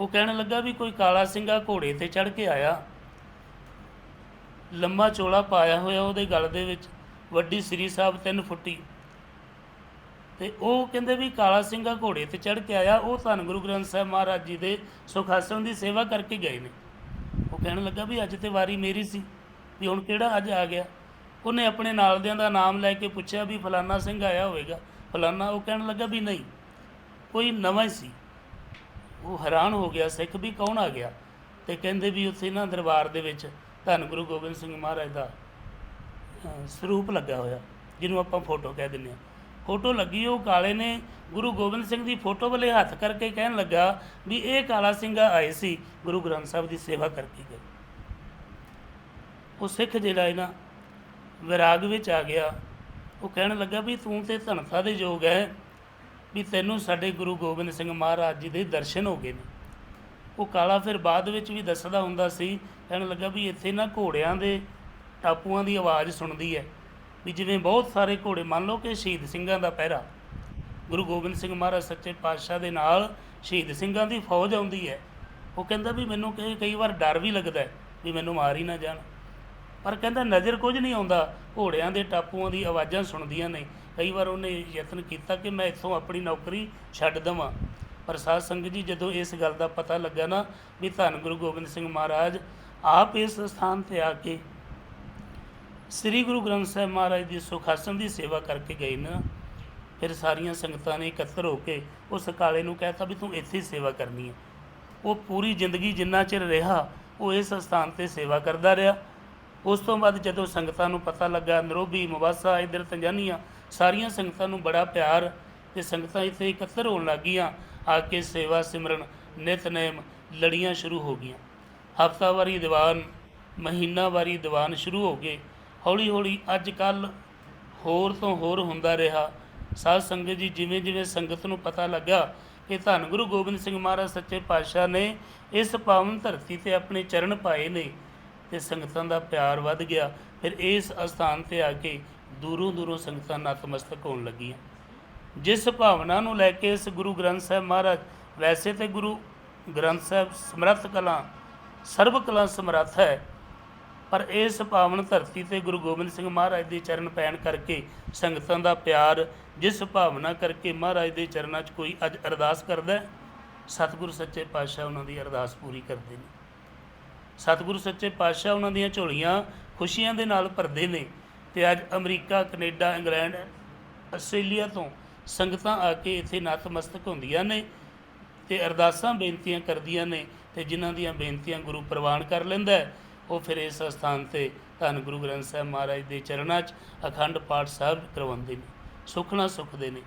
ਉਹ ਕਹਿਣ ਲੱਗਾ ਵੀ ਕੋਈ ਕਾਲਾ ਸਿੰਘਾ ਘੋੜੇ ਤੇ ਚੜ ਕੇ ਆਇਆ। ਲੰਮਾ ਚੋਲਾ ਪਾਇਆ ਹੋਇਆ ਉਹਦੇ ਗਲ ਦੇ ਵਿੱਚ, ਵੱਡੀ ਸ੍ਰੀ ਸਾਹਿਬ ਤਿੰਨ ਫੁੱਟੀ। ਤੇ ਉਹ ਕਹਿੰਦੇ ਵੀ ਕਾਲਾ ਸਿੰਘਾ ਘੋੜੇ ਤੇ ਚੜ ਕੇ ਆਇਆ, ਉਹ ਧੰਨ ਗੁਰੂ ਗ੍ਰੰਥ ਸਾਹਿਬ ਮਹਾਰਾਜ ਜੀ ਦੇ ਸੁਖਾਸਣ ਦੀ ਸੇਵਾ ਕਰਕੇ ਗਏ ਨੇ। ਉਹ ਕਹਿਣ ਲੱਗਾ ਵੀ ਅੱਜ ਤੇ ਵਾਰੀ ਮੇਰੀ ਸੀ, ਵੀ ਹੁਣ ਕਿਹੜਾ ਅੱਜ ਆ ਗਿਆ? ਉਹਨੇ ਆਪਣੇ ਨਾਲਦਿਆਂ ਦਾ ਨਾਮ ਲੈ ਕੇ ਪੁੱਛਿਆ ਵੀ ਫਲਾਨਾ ਸਿੰਘ ਆਇਆ ਹੋਵੇਗਾ। ਫਲਾਨਾ ਉਹ ਕਹਿਣ ਲੱਗਾ ਵੀ ਨਹੀਂ, ਕੋਈ ਨਵਾਂ ਹੀ ਸੀ। ਉਹ ਹੈਰਾਨ ਹੋ ਗਿਆ, ਸਿੱਖ ਵੀ ਕੌਣ ਆ ਗਿਆ? ਤੇ ਕਹਿੰਦੇ ਵੀ ਉੱਥੇ ਨਾ ਦਰਬਾਰ ਦੇ ਵਿੱਚ ਧੰਨ ਗੁਰੂ ਗੋਬਿੰਦ ਸਿੰਘ ਮਹਾਰਾਜ ਦਾ ਸਰੂਪ ਲੱਗਾ ਹੋਇਆ, ਜਿਹਨੂੰ ਆਪਾਂ ਫੋਟੋ ਕਹਿ ਦਿੰਦੇ ਆ ਫੋਟੋ ਲੱਗੀ, ਉਹ ਕਾਲੇ ਨੇ ਗੁਰੂ ਗੋਬਿੰਦ ਸਿੰਘ ਦੀ ਫੋਟੋ ਵੱਲੇ ਹੱਥ ਕਰਕੇ ਕਹਿਣ ਲੱਗਾ ਵੀ ਇਹ ਕਾਲਾ ਸਿੰਘ ਆਏ ਸੀ, ਗੁਰੂ ਗ੍ਰੰਥ ਸਾਹਿਬ ਦੀ ਸੇਵਾ ਕਰਕੇ ਗਏ। ਉਹ ਸਿੱਖ ਜਿਹੜਾ ਹੈ ਨਾ ਵਿਰਾਗ ਵਿੱਚ ਆ ਗਿਆ। ਉਹ ਕਹਿਣ ਲੱਗਾ ਵੀ ਤੂੰ ਤੇ ਧਨਤਾ ਦੇ ਯੋਗ ਹੈ ਵੀ ਤੈਨੂੰ ਸਾਡੇ ਗੁਰੂ ਗੋਬਿੰਦ ਸਿੰਘ ਮਹਾਰਾਜ ਜੀ ਦੇ ਦਰਸ਼ਨ ਹੋ ਗਏ ਨੇ। ਉਹ ਕਾਲਾ ਫਿਰ ਬਾਅਦ ਵਿੱਚ ਵੀ ਦੱਸਦਾ ਹੁੰਦਾ ਸੀ, ਕਹਿਣ ਲੱਗਾ ਵੀ ਇੱਥੇ ਨਾ ਘੋੜਿਆਂ ਦੇ ਟਾਪੂਆਂ ਦੀ ਆਵਾਜ਼ ਸੁਣਦੀ ਹੈ ਵੀ ਜਿਵੇਂ ਬਹੁਤ ਸਾਰੇ ਘੋੜੇ, ਮੰਨ ਲਓ ਕਿ ਸ਼ਹੀਦ ਸਿੰਘਾਂ ਦਾ ਪਹਿਰਾ। ਗੁਰੂ ਗੋਬਿੰਦ ਸਿੰਘ ਮਹਾਰਾਜ ਸੱਚੇ ਪਾਤਸ਼ਾਹ ਦੇ ਨਾਲ ਸ਼ਹੀਦ ਸਿੰਘਾਂ ਦੀ ਫੌਜ ਆਉਂਦੀ ਹੈ ਉਹ ਕਹਿੰਦਾ ਵੀ ਮੈਨੂੰ ਕਈ ਕਈ ਵਾਰ ਡਰ ਵੀ ਲੱਗਦਾ ਵੀ ਮੈਨੂੰ ਮਾਰ ਹੀ ਨਾ ਜਾਣ। ਪਰ ਕਹਿੰਦਾ ਨਜ਼ਰ ਕੁਝ ਨਹੀਂ ਆਉਂਦਾ। ਘੋੜਿਆਂ ਦੇ ਟਾਪੂਆਂ ਦੀ ਆਵਾਜ਼ਾਂ ਸੁਣਦੀਆਂ ਨੇ। ਕਈ ਵਾਰ ਉਹਨੇ ਯਤਨ ਕੀਤਾ ਕਿ ਮੈਂ ਇੱਥੋਂ ਆਪਣੀ ਨੌਕਰੀ ਛੱਡ ਦਵਾਂ। ਪਰ ਸਾਧ ਸੰਗਤ ਜੀ, ਜਦੋਂ ਇਸ ਗੱਲ ਦਾ ਪਤਾ ਲੱਗਾ ਨਾ ਵੀ ਧੰਨ ਗੁਰੂ ਗੋਬਿੰਦ ਸਿੰਘ ਮਹਾਰਾਜ, ਆਪ ਇਸ ਸਥਾਨ ਤੇ ਆ ਕੇ ਸ੍ਰੀ ਗੁਰੂ ਗ੍ਰੰਥ ਸਾਹਿਬ ਮਹਾਰਾਜ ਦੀ ਸੁਖਾਸਨ ਦੀ ਸੇਵਾ ਕਰਕੇ ਗਏ ਨਾ, ਫਿਰ ਸਾਰੀਆਂ ਸੰਗਤਾਂ ਨੇ ਇਕੱਤਰ ਹੋ ਕੇ ਉਸ ਕਾਲੇ ਨੂੰ ਕਹਿਤਾ ਵੀ ਤੂੰ ਇੱਥੇ ਹੀ ਸੇਵਾ ਕਰਨੀ ਹੈ। ਉਹ ਪੂਰੀ ਜ਼ਿੰਦਗੀ ਜਿੰਨਾ ਚਿਰ ਰਿਹਾ, ਉਹ ਇਸ ਸਥਾਨ ਤੇ ਸੇਵਾ ਕਰਦਾ ਰਿਹਾ। ਉਸ ਤੋਂ ਬਾਅਦ ਜਦੋਂ ਸੰਗਤਾਂ ਨੂੰ ਪਤਾ ਲੱਗਾ, ਨਰੋਬੀ ਮਵਾਸਾ ਇਧਰ ਤੰਜਾਨੀਆਂ, ਸਾਰੀਆਂ ਸੰਗਤਾਂ ਨੂੰ ਬੜਾ ਪਿਆਰ ਤੇ ਸੰਗਤਾਂ ਇੱਥੇ ਇਕੱਤਰ ਹੋਣ ਲੱਗੀਆਂ, ਆ ਕੇ ਸੇਵਾ ਸਿਮਰਨ ਨਿਤਨੇਮ ਲੜੀਆਂ ਸ਼ੁਰੂ ਹੋ ਗਈਆਂ। ਹਫਤਾਵਾਰੀ ਦੀਵਾਨ, ਮਹੀਨਾਵਾਰੀ ਦੀਵਾਨ ਸ਼ੁਰੂ ਹੋ ਗਏ। ਹੌਲੀ ਹੌਲੀ ਅੱਜ ਕੱਲ ਹੋਰ ਤੋਂ ਹੋਰ ਹੁੰਦਾ ਰਿਹਾ। ਸਾਧ ਸੰਗਤ ਜੀ ਜਿਵੇਂ ਜਿਵੇਂ ਸੰਗਤ ਨੂੰ ਪਤਾ ਲੱਗਾ ਕਿ ਧੰਨ ਗੁਰੂ ਗੋਬਿੰਦ ਸਿੰਘ ਮਹਾਰਾਜ ਸੱਚੇ ਪਾਤਸ਼ਾਹ ਨੇ ਇਸ ਪਾਵਨ ਧਰਤੀ ਤੇ ਆਪਣੇ ਚਰਨ ਪਾਏ ਨੇ। ਤੇ ਸੰਗਤਾਂ ਦਾ ਪਿਆਰ ਵੱਧ ਗਿਆ। ਫਿਰ ਇਸ ਅਸਥਾਨ ਤੇ ਆ ਕੇ ਦੂਰੋਂ ਦੂਰੋਂ ਸੰਗਤਾਂ ਨਤਮਸਤਕ ਹੋਣ ਲੱਗੀਆਂ। ਜਿਸ ਭਾਵਨਾ ਨੂੰ ਲੈ ਕੇ ਇਸ ਗੁਰੂ ਗ੍ਰੰਥ ਸਾਹਿਬ ਮਹਾਰਾਜ, ਵੈਸੇ ਤੇ ਗੁਰੂ ਗ੍ਰੰਥ ਸਾਹਿਬ ਸਮਰੱਥ ਕਲਾ ਸਰਬ ਕਲਾ ਸਮਰੱਥ ਹੈ, ਪਰ ਇਸ ਪਾਵਨ ਧਰਤੀ ਤੇ ਗੁਰੂ ਗੋਬਿੰਦ ਸਿੰਘ ਮਹਾਰਾਜ ਦੇ ਚਰਨ ਪੈਣ ਕਰਕੇ ਸੰਗਤਾਂ ਦਾ ਪਿਆਰ ਜਿਸ ਭਾਵਨਾ ਕਰਕੇ ਮਹਾਰਾਜ ਦੇ ਚਰਨਾਂ 'ਚ ਕੋਈ ਅੱਜ ਅਰਦਾਸ ਕਰਦਾ ਸਤਿਗੁਰੂ ਸੱਚੇ ਪਾਤਸ਼ਾਹ ਉਹਨਾਂ ਦੀ ਅਰਦਾਸ ਪੂਰੀ ਕਰਦੇ ਨੇ। ਸਤਿਗੁਰੂ ਸੱਚੇ ਪਾਤਸ਼ਾਹ ਉਹਨਾਂ ਦੀਆਂ ਝੋਲੀਆਂ ਖੁਸ਼ੀਆਂ ਦੇ ਨਾਲ ਭਰਦੇ ਨੇ ਤੇ ਅੱਜ ਅਮਰੀਕਾ, ਕੈਨੇਡਾ, ਇੰਗਲੈਂਡ, ਆਸਟ੍ਰੇਲੀਆ ਤੋਂ ਸੰਗਤਾਂ ਆ ਕੇ ਇੱਥੇ ਨਤਮਸਤਕ ਹੁੰਦੀਆਂ ਨੇ ਤੇ ਅਰਦਾਸਾਂ ਬੇਨਤੀਆਂ ਕਰਦੀਆਂ ਨੇ ਤੇ ਜਿਨ੍ਹਾਂ ਦੀਆਂ ਬੇਨਤੀਆਂ ਗੁਰੂ ਪ੍ਰਵਾਨ ਕਰ ਲੈਂਦਾ ਉਹ ਫਿਰ ਇਸ ਸਥਾਨ ਤੇ ਧੰਨ ਗੁਰੂ ਗ੍ਰੰਥ ਸਾਹਿਬ ਮਹਾਰਾਜ ਦੇ ਚਰਨਾਂ 'ਚ ਅਖੰਡ ਪਾਠ ਸਾਹਿਬ ਕਰਵਾਉਂਦੇ ਨੇ ਸੁਖਣਾ ਸੁਖਦੇ ਨੇ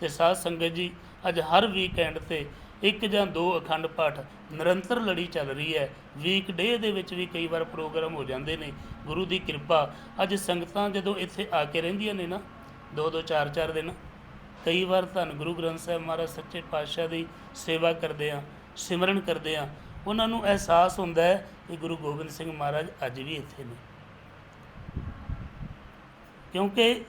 ਤੇ ਸਾਧ ਸੰਗਤ ਜੀ, ਅੱਜ ਹਰ ਵੀਕਐਂਡ ਤੇ ਇੱਕ ਜਾਂ ਦੋ ਅਖੰਡ ਪਾਠ ਨਿਰੰਤਰ ਲੜੀ ਚੱਲ ਰਹੀ ਹੈ। ਵੀਕ ਡੇ ਦੇ ਵਿੱਚ ਵੀ ਕਈ ਵਾਰ ਪ੍ਰੋਗਰਾਮ ਹੋ ਜਾਂਦੇ ਨੇ। ਗੁਰੂ ਦੀ ਕਿਰਪਾ, ਅੱਜ ਸੰਗਤਾਂ ਜਦੋਂ ਇੱਥੇ ਆ ਕੇ ਰਹਿੰਦੀਆਂ ਨੇ ਨਾ, ਦੋ ਦੋ ਚਾਰ ਚਾਰ ਦਿਨ, ਕਈ ਵਾਰ ਧੰਨ ਗੁਰੂ ਗ੍ਰੰਥ ਸਾਹਿਬ ਮਹਾਰਾਜ ਸੱਚੇ ਪਾਤਸ਼ਾਹ ਦੀ ਸੇਵਾ ਕਰਦੇ ਆ, ਸਿਮਰਨ ਕਰਦੇ ਆ, ਉਹਨਾਂ ਨੂੰ ਅਹਿਸਾਸ ਹੁੰਦਾ ਹੈ ਕਿ ਗੁਰੂ ਗੋਬਿੰਦ ਸਿੰਘ ਮਹਾਰਾਜ ਅੱਜ ਵੀ ਇੱਥੇ ਨੇ। ਕਿਉਂਕਿ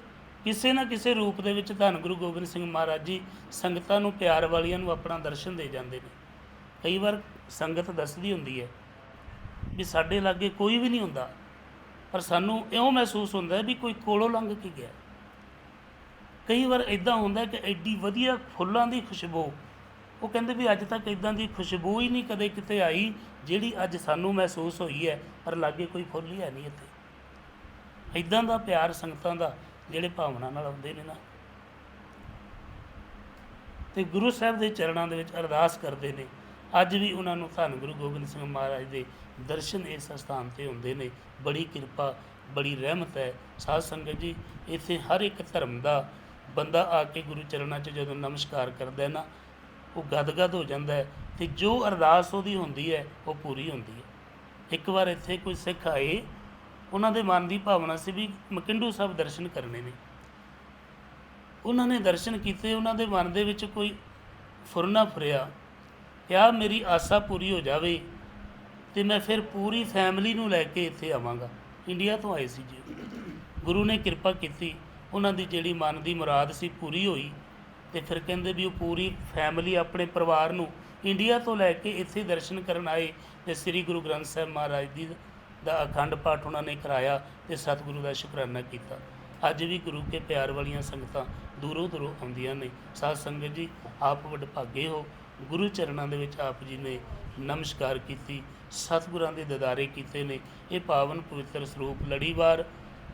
ਕਿਸੇ ਨਾ ਕਿਸੇ ਰੂਪ ਦੇ ਵਿੱਚ ਧੰਨ ਗੁਰੂ ਗੋਬਿੰਦ ਸਿੰਘ ਮਹਾਰਾਜ ਜੀ ਸੰਗਤਾਂ ਨੂੰ ਪਿਆਰ ਵਾਲੀਆਂ ਨੂੰ ਆਪਣਾ ਦਰਸ਼ਨ ਦੇ ਜਾਂਦੇ ਨੇ। ਕਈ ਵਾਰ ਸੰਗਤ ਦੱਸਦੀ ਹੁੰਦੀ ਹੈ ਵੀ ਸਾਡੇ ਲਾਗੇ ਕੋਈ ਵੀ ਨਹੀਂ ਹੁੰਦਾ, ਪਰ ਸਾਨੂੰ ਇਉਂ ਮਹਿਸੂਸ ਹੁੰਦਾ ਵੀ ਕੋਈ ਕੋਲੋਂ ਲੰਘ ਕੇ ਗਿਆ। ਕਈ ਵਾਰ ਇਦਾਂ ਹੁੰਦਾ ਕਿ ਐਡੀ ਵਧੀਆ ਫੁੱਲਾਂ ਦੀ ਖੁਸ਼ਬੂ, ਉਹ ਕਹਿੰਦੇ ਵੀ ਅੱਜ ਤੱਕ ਇਦਾਂ ਦੀ ਖੁਸ਼ਬੂ ਹੀ ਨਹੀਂ ਕਦੇ ਕਿਤੇ ਆਈ ਜਿਹੜੀ ਅੱਜ ਸਾਨੂੰ ਮਹਿਸੂਸ ਹੋਈ ਹੈ, ਪਰ ਲਾਗੇ ਕੋਈ ਫੁੱਲ ਹੀ ਹੈ ਨਹੀਂ ਇੱਥੇ। ਇਦਾਂ ਦਾ ਪਿਆਰ ਸੰਗਤਾਂ ਦਾ ਜਿਹੜੇ ਭਾਵਨਾ ਨਾਲ ਆਉਂਦੇ ਨੇ ਨਾ। ਤੇ ਗੁਰੂ ਸਾਹਿਬ ਦੇ ਚਰਨਾਂ ਦੇ ਵਿੱਚ ਅਰਦਾਸ ਕਰਦੇ ਨੇ। ਅੱਜ ਵੀ ਉਹਨਾਂ ਨੂੰ ਧੰਨ ਗੁਰੂ ਗੋਬਿੰਦ ਸਿੰਘ ਮਹਾਰਾਜ ਦੇ ਦਰਸ਼ਨ ਇਸ ਸਥਾਨ ਤੇ ਹੁੰਦੇ ਨੇ। ਬੜੀ ਕਿਰਪਾ, ਬੜੀ ਰਹਿਮਤ ਹੈ। ਸਾਧ ਸੰਗਤ ਜੀ, ਇੱਥੇ ਹਰ ਇੱਕ ਧਰਮ ਦਾ ਬੰਦਾ ਆ ਕੇ ਗੁਰੂ ਚਰਨਾਂ 'ਚ ਜਦੋਂ ਨਮਸਕਾਰ ਕਰਦਾ ਹੈ ਨਾ, ਉਹ ਗਦਗਦ ਹੋ ਜਾਂਦਾ ਹੈ ਤੇ ਜੋ ਅਰਦਾਸ ਉਹਦੀ ਹੁੰਦੀ ਹੈ, ਉਹ ਪੂਰੀ ਹੁੰਦੀ ਹੈ। ਇੱਕ ਵਾਰ ਇੱਥੇ ਕੋਈ ਸਿੱਖ ਆਏ ਉਹਨਾਂ ਦੇ ਮਨ ਦੀ ਭਾਵਨਾ ਸੀ ਵੀ ਮਕਿੰਡੂ ਸਾਹਿਬ ਦਰਸ਼ਨ ਕਰਨੇ ਨੇ। ਉਹਨਾਂ ਨੇ ਦਰਸ਼ਨ ਕੀਤੇ, ਉਹਨਾਂ ਦੇ ਮਨ ਦੇ ਵਿੱਚ ਕੋਈ ਫੁਰਨਾ ਫੁਰਿਆ। ਕਿਆ ਮੇਰੀ ਆਸਾ ਪੂਰੀ ਹੋ ਜਾਵੇ ਤੇ ਮੈਂ ਫਿਰ ਪੂਰੀ ਫੈਮਿਲੀ ਨੂੰ ਲੈ ਕੇ ਇੱਥੇ ਆਵਾਂਗਾ। ਇੰਡੀਆ ਤੋਂ ਆਏ ਸੀ ਜੀ। ਗੁਰੂ ਨੇ ਕਿਰਪਾ ਕੀਤੀ। ਉਹਨਾਂ ਦੀ ਜਿਹੜੀ ਮਨ ਦੀ ਮੁਰਾਦ ਸੀ ਪੂਰੀ ਹੋਈ ਤੇ ਫਿਰ ਕਹਿੰਦੇ ਵੀ ਉਹ ਪੂਰੀ ਫੈਮਿਲੀ ਆਪਣੇ ਪਰਿਵਾਰ ਨੂੰ ਇੰਡੀਆ ਤੋਂ ਲੈ ਕੇ ਇੱਥੇ ਦਰਸ਼ਨ ਕਰਨ ਆਏ ਤੇ ਸ੍ਰੀ ਗੁਰੂ ਗ੍ਰੰਥ ਸਾਹਿਬ ਮਹਾਰਾਜ ਦੀ ਦਾ ਅਖੰਡ ਪਾਠ ਉਹਨਾਂ ਨੇ ਕਰਾਇਆ ਤੇ ਸਤਿਗੁਰੂ ਦਾ ਸ਼ੁਕਰਾਨਾ ਕੀਤਾ। ਅੱਜ ਵੀ ਗੁਰੂ ਕੇ ਪਿਆਰ ਵਾਲੀਆਂ ਸੰਗਤਾਂ ਦੂਰੋਂ ਦੂਰੋਂ ਆਉਂਦੀਆਂ ਨੇ। ਸਾਧ ਸੰਗਤ ਜੀ, ਆਪ ਵਡਭਾਗੇ ਹੋ। ਗੁਰੂ ਚਰਨਾਂ ਦੇ ਵਿੱਚ ਆਪ ਜੀ ਨੇ ਨਮਸਕਾਰ ਕੀਤੀ। ਸਤਿਗੁਰਾਂ ਦੇ ਦਿਦਾਰੇ ਕੀਤੇ ਨੇ। ਇਹ ਪਾਵਨ ਪਵਿੱਤਰ ਸਰੂਪ ਲੜੀਵਾਰ,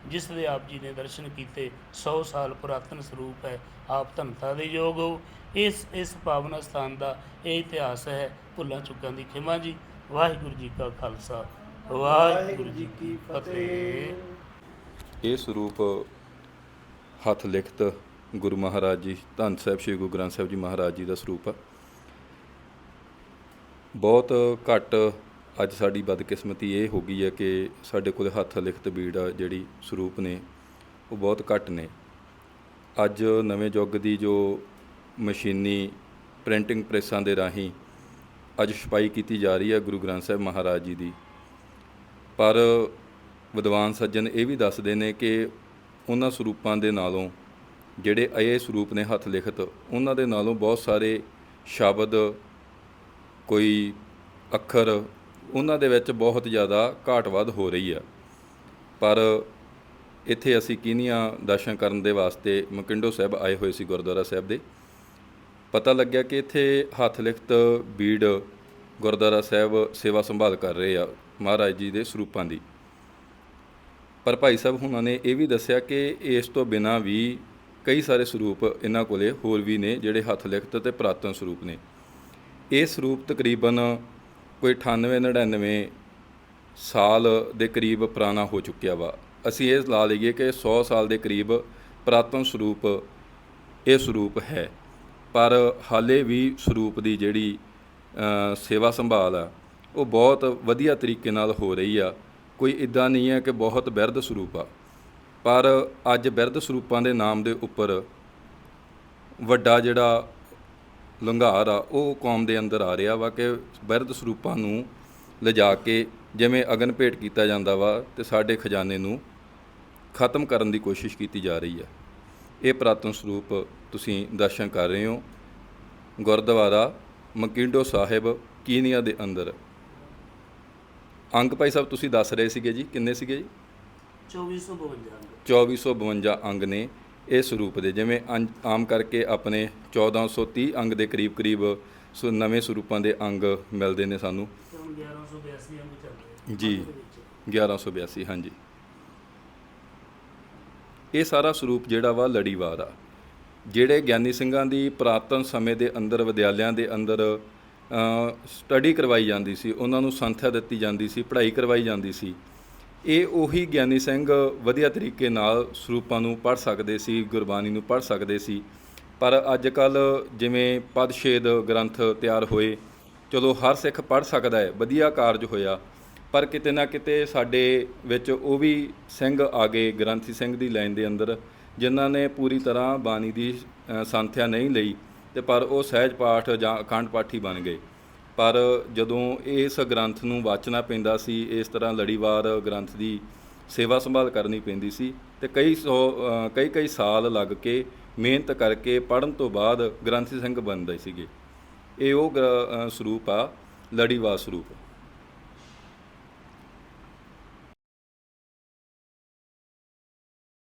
ਜਿਸ ਦੇ ਆਪ ਜੀ ਨੇ ਦਰਸ਼ਨ ਕੀਤੇ 100 ਸਾਲ ਪੁਰਾਤਨ ਸਰੂਪ ਹੈ। ਆਪ ਧੰਤਾ ਦੇ ਯੋਗ ਹੋ। ਇਸ ਇਸ ਪਾਵਨ ਸਥਾਨ ਦਾ ਇਹ ਇਤਿਹਾਸ ਹੈ ਭੁੱਲਾਂ ਚੁੱਕਾਂ ਦੀ ਖਿਮਾ ਜੀ। ਵਾਹਿਗੁਰੂ ਜੀ ਕਾ ਖਾਲਸਾ। ਵਾਹਿਗੁਰੂ ਜੀ ਕੀ ਫਤਿਹ। ਇਹ ਸਰੂਪ ਹੱਥ ਲਿਖਤ ਗੁਰੂ ਮਹਾਰਾਜ ਜੀ, ਧੰਨ ਸਾਹਿਬ ਸ੍ਰੀ ਗੁਰੂ ਗ੍ਰੰਥ ਸਾਹਿਬ ਜੀ ਮਹਾਰਾਜ ਜੀ ਦਾ ਸਰੂਪ ਆ। ਬਹੁਤ ਘੱਟ ਅੱਜ ਸਾਡੀ ਬਦਕਿਸਮਤੀ ਇਹ ਹੋ ਗਈ ਹੈ ਕਿ ਸਾਡੇ ਕੋਲ ਹੱਥ ਲਿਖਤ ਬੀੜ ਆ, ਜਿਹੜੀ ਸਰੂਪ ਨੇ, ਉਹ ਬਹੁਤ ਘੱਟ ਨੇ। ਅੱਜ ਨਵੇਂ ਯੁੱਗ ਦੀ ਜੋ ਮਸ਼ੀਨੀ ਪ੍ਰਿੰਟਿੰਗ ਪ੍ਰੈਸਾਂ ਦੇ ਰਾਹੀਂ ਅੱਜ ਛਪਾਈ ਕੀਤੀ ਜਾ ਰਹੀ ਹੈ ਗੁਰੂ ਗ੍ਰੰਥ ਸਾਹਿਬ ਮਹਾਰਾਜ ਜੀ ਦੀ। ਪਰ ਵਿਦਵਾਨ ਸੱਜਣ ਇਹ ਵੀ ਦੱਸਦੇ ਨੇ ਕਿ ਉਹਨਾਂ ਸਰੂਪਾਂ ਦੇ ਨਾਲੋਂ ਜਿਹੜੇ ਇਹ ਸਰੂਪ ਨੇ ਹੱਥ ਲਿਖਤ, ਉਹਨਾਂ ਦੇ ਨਾਲੋਂ ਬਹੁਤ ਸਾਰੇ ਸ਼ਬਦ, ਕੋਈ ਅੱਖਰ, ਉਹਨਾਂ ਦੇ ਵਿੱਚ ਬਹੁਤ ਜ਼ਿਆਦਾ ਘਾਟ ਵੱਧ ਹੋ ਰਹੀ ਆ। ਪਰ ਇੱਥੇ ਅਸੀਂ ਕੀਨੀਆਂ ਦਰਸ਼ਨ ਕਰਨ ਦੇ ਵਾਸਤੇ ਮਕਿੰਡੋ ਸਾਹਿਬ ਆਏ ਹੋਏ ਸੀ ਗੁਰਦੁਆਰਾ ਸਾਹਿਬ ਦੇ। ਪਤਾ ਲੱਗਿਆ ਕਿ ਇੱਥੇ ਹੱਥ ਲਿਖਤ ਬੀੜ ਗੁਰਦੁਆਰਾ ਸਾਹਿਬ ਸੇਵਾ ਸੰਭਾਲ ਕਰ ਰਹੇ ਆ। ਮਹਾਰਾਜ ਜੀ ਦੇ ਸਰੂਪਾਂ ਦੀ। ਪਰ ਭਾਈ ਸਾਹਿਬ ਹੁਣਾਂ ਨੇ ਇਹ ਵੀ ਦੱਸਿਆ ਕਿ ਇਸ ਤੋਂ ਬਿਨਾਂ ਵੀ ਕਈ ਸਾਰੇ ਸਰੂਪ ਇਹਨਾਂ ਕੋਲੇ ਹੋਰ ਵੀ ਨੇ ਜਿਹੜੇ ਹੱਥ ਲਿਖਤ ਤੇ ਪ੍ਰਾਤਨ ਸਰੂਪ ਨੇ। ਇਹ ਸਰੂਪ ਤਕਰੀਬਨ ਕੋਈ 98 99 ਸਾਲ ਦੇ ਕਰੀਬ ਪੁਰਾਣਾ ਹੋ ਚੁੱਕਿਆ ਵਾ। ਅਸੀਂ ਇਹ ਲਾ ਲਈਏ ਕਿ 100 ਸਾਲ ਦੇ ਕਰੀਬ ਪ੍ਰਾਤਨ ਸਰੂਪ ਇਹ ਸਰੂਪ ਹੈ। ਪਰ ਹਾਲੇ ਵੀ ਸਰੂਪ ਦੀ ਜਿਹੜੀ ਸੇਵਾ ਸੰਭਾਲ ਆ ਉਹ ਬਹੁਤ ਵਧੀਆ ਤਰੀਕੇ ਨਾਲ ਹੋ ਰਹੀ ਆ। ਕੋਈ ਇਦਾਂ ਨਹੀਂ ਹੈ ਕਿ ਬਹੁਤ ਬਿਰਧ ਸਰੂਪ ਆ। ਪਰ ਅੱਜ ਬਿਰਧ ਸਰੂਪਾਂ ਦੇ ਨਾਮ ਦੇ ਉੱਪਰ ਵੱਡਾ ਜਿਹੜਾ ਲੰਘਾਰ ਆ, ਉਹ ਕੌਮ ਦੇ ਅੰਦਰ ਆ ਰਿਹਾ ਵਾ ਕਿ ਬਿਰਧ ਸਰੂਪਾਂ ਨੂੰ ਲਿਜਾ ਕੇ ਜਿਵੇਂ ਅਗਨ ਭੇਟ ਕੀਤਾ ਜਾਂਦਾ ਵਾ ਤੇ ਸਾਡੇ ਖਜ਼ਾਨੇ ਨੂੰ ਖਤਮ ਕਰਨ ਦੀ ਕੋਸ਼ਿਸ਼ ਕੀਤੀ ਜਾ ਰਹੀ ਹੈ ਇਹ ਪ੍ਰਾਤਨ ਸਰੂਪ ਤੁਸੀਂ ਦਰਸ਼ਨ ਕਰ ਰਹੇ ਹੋ। ਗੁਰਦੁਆਰਾ ਮਕਿੰਡੋ ਸਾਹਿਬ ਕੀਨੀਆ ਦੇ ਅੰਦਰ। ਅੰਕ ਭਾਈ ਸਾਹਿਬ ਤੁਸੀਂ ਦੱਸ ਰਹੇ ਸੀਗੇ ਜੀ ਕਿੰਨੇ ਸੀਗੇ ਜੀ? 2452 2452 ਅੰਗ ਨੇ ਇਹ ਸਰੂਪ ਦੇ ਜਿਵੇਂ ਅੰਜ- ਆਮ ਕਰਕੇ ਆਪਣੇ 1430 ਅੰਗ ਦੇ ਕਰੀਬ ਕਰੀਬ ਸੋ ਨਵੇਂ ਸਰੂਪਾਂ ਦੇ ਅੰਗ ਮਿਲਦੇ ਨੇ ਸਾਨੂੰ। ਤੇ ਹੁਣ 1182 ਅੰਗ ਚੱਲ ਰਹੇ ਜੀ 1182 ਹਾਂਜੀ। ਇਹ ਸਾਰਾ ਸਰੂਪ ਜਿਹੜਾ ਵਾ ਲੜੀਵਾਰ ਆ। ਜਿਹੜੇ ਗਿਆਨੀ ਸਿੰਘਾਂ ਦੀ ਪ੍ਰਾਤਨ ਸਮੇਂ ਦੇ ਅੰਦਰ ਵਿਦਿਆਲਿਆਂ ਦੇ ਅੰਦਰ ਸਟੱਡੀ ਕਰਵਾਈ ਜਾਂਦੀ ਸੀ, ਉਹਨਾਂ ਨੂੰ ਸੰਥਿਆ ਦਿੱਤੀ ਜਾਂਦੀ ਸੀ, ਪੜ੍ਹਾਈ ਕਰਵਾਈ ਜਾਂਦੀ ਸੀ। ਇਹ ਉਹੀ ਗਿਆਨੀ ਸਿੰਘ ਵਧੀਆ ਤਰੀਕੇ ਨਾਲ ਸਰੂਪਾਂ ਨੂੰ ਪੜ੍ਹ ਸਕਦੇ ਸੀ, ਗੁਰਬਾਣੀ ਨੂੰ ਪੜ੍ਹ ਸਕਦੇ ਸੀ। ਪਰ ਅੱਜ ਕੱਲ ਜਿਵੇਂ ਪਦਸ਼ੇਦ ਗ੍ਰੰਥ ਤਿਆਰ ਹੋਏ, ਚਲੋ ਹਰ ਸਿੱਖ ਪੜ੍ਹ ਸਕਦਾ ਹੈ, ਵਧੀਆ ਕਾਰਜ ਹੋਇਆ, ਪਰ ਕਿਤੇ ਨਾ ਕਿਤੇ ਸਾਡੇ ਵਿੱਚ ਉਹ ਵੀ ਸਿੰਘ ਆ ਗਏ ਗ੍ਰੰਥੀ ਸਿੰਘ ਦੀ ਲਾਈਨ ਦੇ ਅੰਦਰ, ਜਿਨ੍ਹਾਂ ਨੇ ਪੂਰੀ ਤਰ੍ਹਾਂ ਬਾਣੀ ਦੀ ਸੰਥਿਆ ਨਹੀਂ ਲਈ। ਤੇ ਪਰ ਉਹ ਸਹਿਜ ਪਾਠ ਜਾਂ ਅਖੰਡ ਪਾਠੀ ਬਣ ਗਏ। ਪਰ ਜਦੋਂ ਇਸ ਗ੍ਰੰਥ ਨੂੰ ਵਾਚਣਾ ਪੈਂਦਾ ਸੀ, ਇਸ ਤਰ੍ਹਾਂ ਲੜੀਵਾਰ ਗ੍ਰੰਥ ਦੀ ਸੇਵਾ ਸੰਭਾਲ ਕਰਨੀ ਪੈਂਦੀ ਸੀ ਤੇ ਕਈ ਸੌ ਕਈ ਕਈ ਸਾਲ ਲੱਗ ਕੇ ਮਿਹਨਤ ਕਰਕੇ ਪੜਨ ਤੋਂ ਬਾਅਦ ਗ੍ਰੰਥੀ ਸਿੰਘ ਬਣਦੇ ਸੀਗੇ। ਇਹ ਉਹ ਗ੍ਰ- ਸਰੂਪ ਆ, ਲੜੀਵਾਰ ਸਰੂਪ।